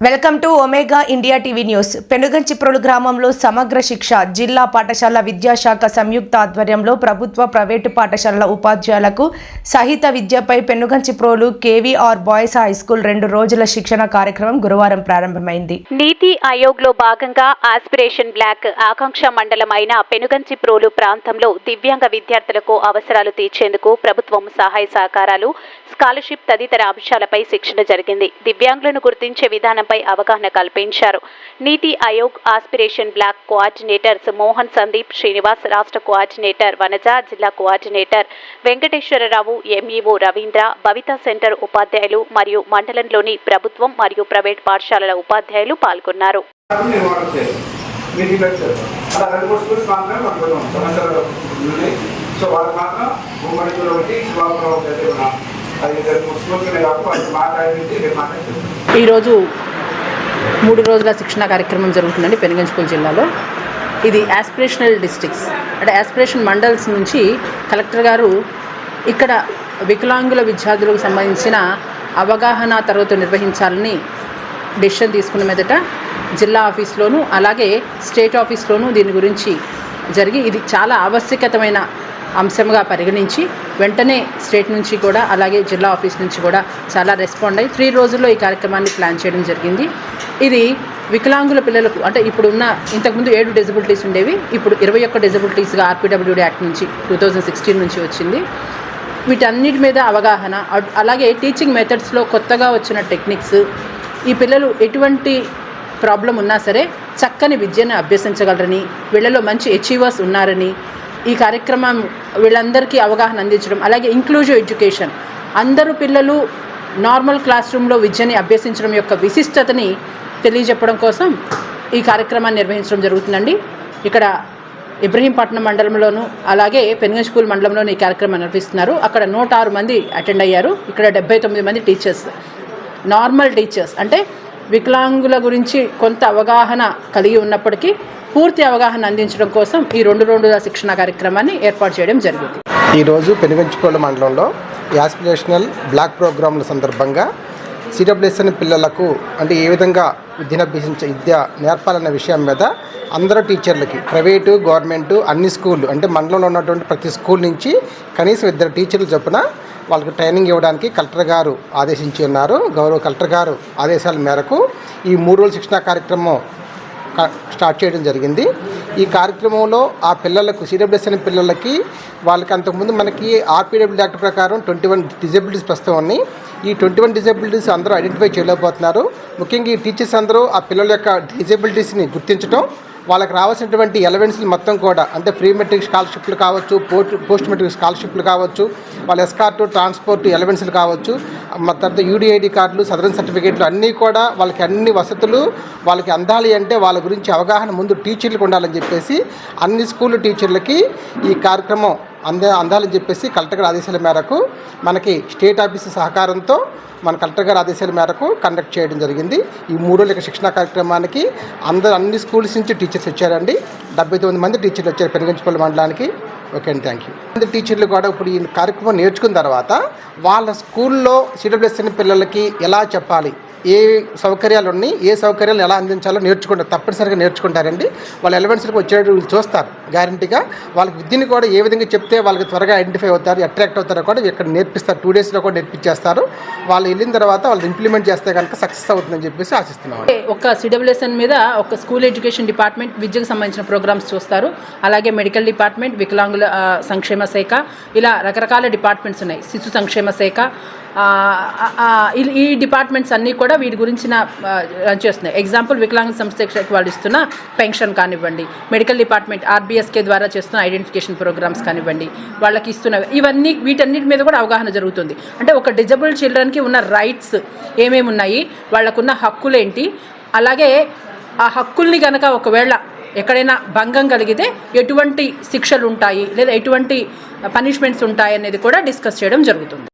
Welcome to Omega India TV news. Penuganchiprolu గ్రామంలో సమగ్ర శిక్ష జిల్లా పాఠశాల విద్యాశాఖ సంయుక్త ఆధ్వర్యంలో ప్రభుత్వ ప్రైవేటు పాఠశాలల ఉపాధ్యాయులకు సహిత విద్యపై Penuganchiprolu KVR boys high school రెండు రోజుల శిక్షణ కార్యక్రమం గురువారం ప్రారంభమైంది. నీతి ఆయోగ్లో భాగంగా ఆస్పిరేషన్ బ్లాక్ ఆకాంక్ష మండలం అయిన పెనుగంచిప్రోలు ప్రాంతంలో దివ్యాంగ విద్యార్థులకు అవసరాలు తీర్చేందుకు ప్రభుత్వం సహాయ సహకారాలు స్కాలర్షిప్ తదితర అంశాలపై శిక్షణ జరిగింది. దివ్యాంగులను గుర్తించే విధానం విధానంపై అవగాహన కల్పించారు. NITI Aayog aspiration block coordinators Mohan Sandeep Srinivas రాష్ట్ర కోఆర్డినేటర్ వనజ జిల్లా coordinator Venkateswara Rao MEO Ravindra Bhavita centre ఉపాధ్యాయులు మరియు మండలంలోని ప్రభుత్వం మరియు ప్రైవేట్ పాఠశాలల ఉపాధ్యాయులు పాల్గొన్నారు. నేను వాటర్ చేయాలి మీటింగ్ వచ్చారు అలా రెండు మూడు స్కూల్స్ మాత్రమే మనకు సమస్యలు ఉన్నాయి. సో వాళ్ళకి మాత్రం గుమ్మడిలో ఒకటి శివాపురం ఒకటి అయితే ఉన్నాం అది రెండు మూడు స్కూల్స్ ఉన్నాయి కాబట్టి వాళ్ళు రేపు మాట్లాడుతుంది ఈరోజు మూడు రోజుల శిక్షణ కార్యక్రమం జరుగుతుందండి పెనుగంచిపూల్ జిల్లాలో. ఇది యాస్పిరేషనల్ డిస్ట్రిక్ట్స్ అంటే యాస్పిరేషన్ మండల్స్ నుంచి కలెక్టర్ గారు ఇక్కడ వికలాంగుల విద్యార్థులకు సంబంధించిన అవగాహన తరగతులు నిర్వహించాలని డెసిషన్ తీసుకున్న మీదట జిల్లా ఆఫీస్లోను అలాగే స్టేట్ ఆఫీస్లోను దీని గురించి జరిగి ఇది చాలా ఆవశ్యకతమైన అంశంగా పరిగణించి వెంటనే స్టేట్ నుంచి కూడా అలాగే జిల్లా ఆఫీస్ నుంచి కూడా చాలా రెస్పాండ్ అయ్యి త్రీ రోజుల్లో ఈ కార్యక్రమాన్ని ప్లాన్ చేయడం జరిగింది. ఇది వికలాంగుల పిల్లలకు అంటే ఇప్పుడున్న ఇంతకుముందు ఏడు డిజబిలిటీస్ ఉండేవి ఇప్పుడు ఇరవై ఒక్క డిజబిలిటీస్గా ఆర్పీడబ్ల్యూడి యాక్ట్ నుంచి టూ థౌజండ్ సిక్స్టీన్ నుంచి వచ్చింది. వీటన్నిటి మీద అవగాహన అలాగే టీచింగ్ మెథడ్స్లో కొత్తగా వచ్చిన టెక్నిక్స్ ఈ పిల్లలు ఎటువంటి ప్రాబ్లం ఉన్నా సరే చక్కని విద్యను అభ్యసించగలరని వీళ్ళలో మంచి అచీవర్స్ ఉన్నారని ఈ కార్యక్రమం వీళ్ళందరికీ అవగాహన అందించడం అలాగే ఇంక్లూజివ్ ఎడ్యుకేషన్ అందరూ పిల్లలు నార్మల్ క్లాస్ రూమ్లో విద్యని అభ్యసించడం యొక్క విశిష్టతని తెలియజెప్పడం కోసం ఈ కార్యక్రమాన్ని నిర్వహించడం జరుగుతుందండి. ఇక్కడ ఇబ్రహీంపట్నం మండలంలోను అలాగే పెనుగంచిపూల్ మండలంలోను ఈ కార్యక్రమం నిర్వహిస్తున్నారు. అక్కడ నూట ఆరు మంది అటెండ్ అయ్యారు. ఇక్కడ డెబ్బై తొమ్మిది మంది టీచర్స్. నార్మల్ టీచర్స్ అంటే వికలాంగుల గురించి కొంత అవగాహన కలిగి ఉన్నప్పటికీ పూర్తి అవగాహన అందించడం కోసం ఈ రెండు రోజుల శిక్షణ కార్యక్రమాన్ని ఏర్పాటు చేయడం జరిగింది. ఈరోజు పెనుగంచుకోళ్ళ మండలంలో యాస్పిరేషనల్ బ్లాక్ ప్రోగ్రాంల సందర్భంగా సిడబ్ల్యూఎస్ఎన్ పిల్లలకు అంటే ఏ విధంగా విద్యను అభ్యసించే విద్య నేర్పాలన్న విషయం మీద అందరూ టీచర్లకి ప్రైవేటు గవర్నమెంటు అన్ని స్కూళ్ళు అంటే మండలంలో ఉన్నటువంటి ప్రతి స్కూల్ నుంచి కనీసం ఇద్దరు టీచర్లు చొప్పున వాళ్ళకి ట్రైనింగ్ ఇవ్వడానికి కలెక్టర్ గారు ఆదేశించి ఉన్నారు. గౌరవ కలెక్టర్ గారు ఆదేశాల మేరకు ఈ మూడు రోజుల శిక్షణా కార్యక్రమం స్టార్ట్ చేయడం జరిగింది. ఈ కార్యక్రమంలో ఆ పిల్లలకు సిడబ్ల్యూఎస్ఎన్ పిల్లలకి వాళ్ళకి అంతకుముందు మనకి ఆర్పీడబ్ల్యూ యాక్ట్ ప్రకారం ట్వంటీ వన్ డిజబిలిటీస్ ప్రస్తుతం ఉన్నాయి. ఈ ట్వంటీ వన్ డిజబిలిటీస్ అందరూ ఐడెంటిఫై చేయలేకపోతున్నారు. ముఖ్యంగా ఈ టీచర్స్ అందరూ ఆ పిల్లల యొక్క డిజబిలిటీస్ని గుర్తించడం వాళ్ళకి రావాల్సినటువంటి ఎలవెన్స్లు మొత్తం కూడా అంటే ప్రీ మెట్రిక్ స్కాలర్షిప్లు కావచ్చు పోస్ట్ పోస్ట్ మెట్రిక్ స్కాలర్షిప్లు కావచ్చు వాళ్ళ ఎస్కార్టు ట్రాన్స్పోర్ట్ ఎలవెన్స్లు కావచ్చు తర్వాత యూడిఐడి కార్డులు సదరన్ సర్టిఫికేట్లు అన్నీ కూడా వాళ్ళకి అన్ని వసతులు వాళ్ళకి అందాలి అంటే వాళ్ళ గురించి అవగాహన ముందు టీచర్లకు ఉండాలని చెప్పేసి అన్ని స్కూల్ టీచర్లకి ఈ కార్యక్రమం అంద అందాలని చెప్పేసి కలెక్టర్ ఆదేశాల మేరకు మనకి స్టేట్ ఆఫీస్ సహకారంతో మన కలెక్టర్ గారి ఆదేశాల మేరకు కండక్ట్ చేయడం జరిగింది. ఈ మూడు రోజుల శిక్షణ కార్యక్రమానికి అందరు అన్ని స్కూల్స్ నుంచి టీచర్స్ వచ్చారండి. డెబ్బై తొమ్మిది మంది టీచర్లు వచ్చారు పెనుగంచిపల్లి మండలానికి. ఓకే అండి థ్యాంక్ యూ మంది టీచర్లు కూడా ఇప్పుడు ఈ కార్యక్రమం నేర్చుకున్న తర్వాత వాళ్ళ స్కూల్లో సిడబ్ల్యూఎస్ఎన్ పిల్లలకి ఎలా చెప్పాలి? ఏ సౌకర్యాలు ఉన్నాయి? ఏ సౌకర్యాలు ఎలా అందించాలో నేర్చుకుంటారు తప్పనిసరిగా నేర్చుకుంటారండి. వాళ్ళ ఎలవెన్స్లకు వచ్చేటప్పుడు వీళ్ళు చూస్తారు గ్యారంటీగా వాళ్ళకి విద్యని కూడా ఏ విధంగా చెప్తే వాళ్ళకి త్వరగా ఐడెంటిఫై అవుతారు అట్రాక్ట్ అవుతారో కూడా ఇక్కడ నేర్పిస్తారు. టూ డేస్లో కూడా నేర్పించేస్తారు. వాళ్ళ వెళ్ళిన తర్వాత వాళ్ళు ఇంప్లిమెంట్ చేస్తే కనుక సక్సెస్ అవుతుందని చెప్పేసి ఆశిస్తున్నాం. ఒక సిడబ్ల్యూఎస్ఎన్ మీద ఒక స్కూల్ ఎడ్యుకేషన్ డిపార్ట్మెంట్ విద్యకు సంబంధించిన ప్రోగ్రామ్స్ చూస్తారు. అలాగే మెడికల్ డిపార్ట్మెంట్ వికలాంగుల సంక్షేమ శాఖ ఇలా రకరకాల డిపార్ట్మెంట్స్ ఉన్నాయి. శిశు సంక్షేమ శాఖ ఈ- డిపార్ట్మెంట్స్ అన్నీ కూడా వీటి గురించిన చేస్తున్నాయి. ఎగ్జాంపుల్ వికలాంగ సంస్థ వాళ్ళు ఇస్తున్న పెన్షన్ కానివ్వండి మెడికల్ డిపార్ట్మెంట్ ఆర్బీఎస్కే ద్వారా చేస్తున్న ఐడెంటిఫికేషన్ ప్రోగ్రామ్స్ కానివ్వండి వాళ్ళకి ఇస్తున్న ఇవన్నీ వీటన్నిటి మీద కూడా అవగాహన జరుగుతుంది. అంటే ఒక డిజబుల్ చిల్డ్రన్కి ఉన్న రైట్స్ ఏమేమి ఉన్నాయి వాళ్ళకున్న హక్కులేంటి అలాగే ఆ హక్కుల్ని కనుక ఒకవేళ ఎక్కడైనా భంగం కలిగితే ఎటువంటి శిక్షలు ఉంటాయి లేదా ఎటువంటి పనిష్మెంట్స్ ఉంటాయి అనేది కూడా డిస్కస్ చేయడం జరుగుతుంది.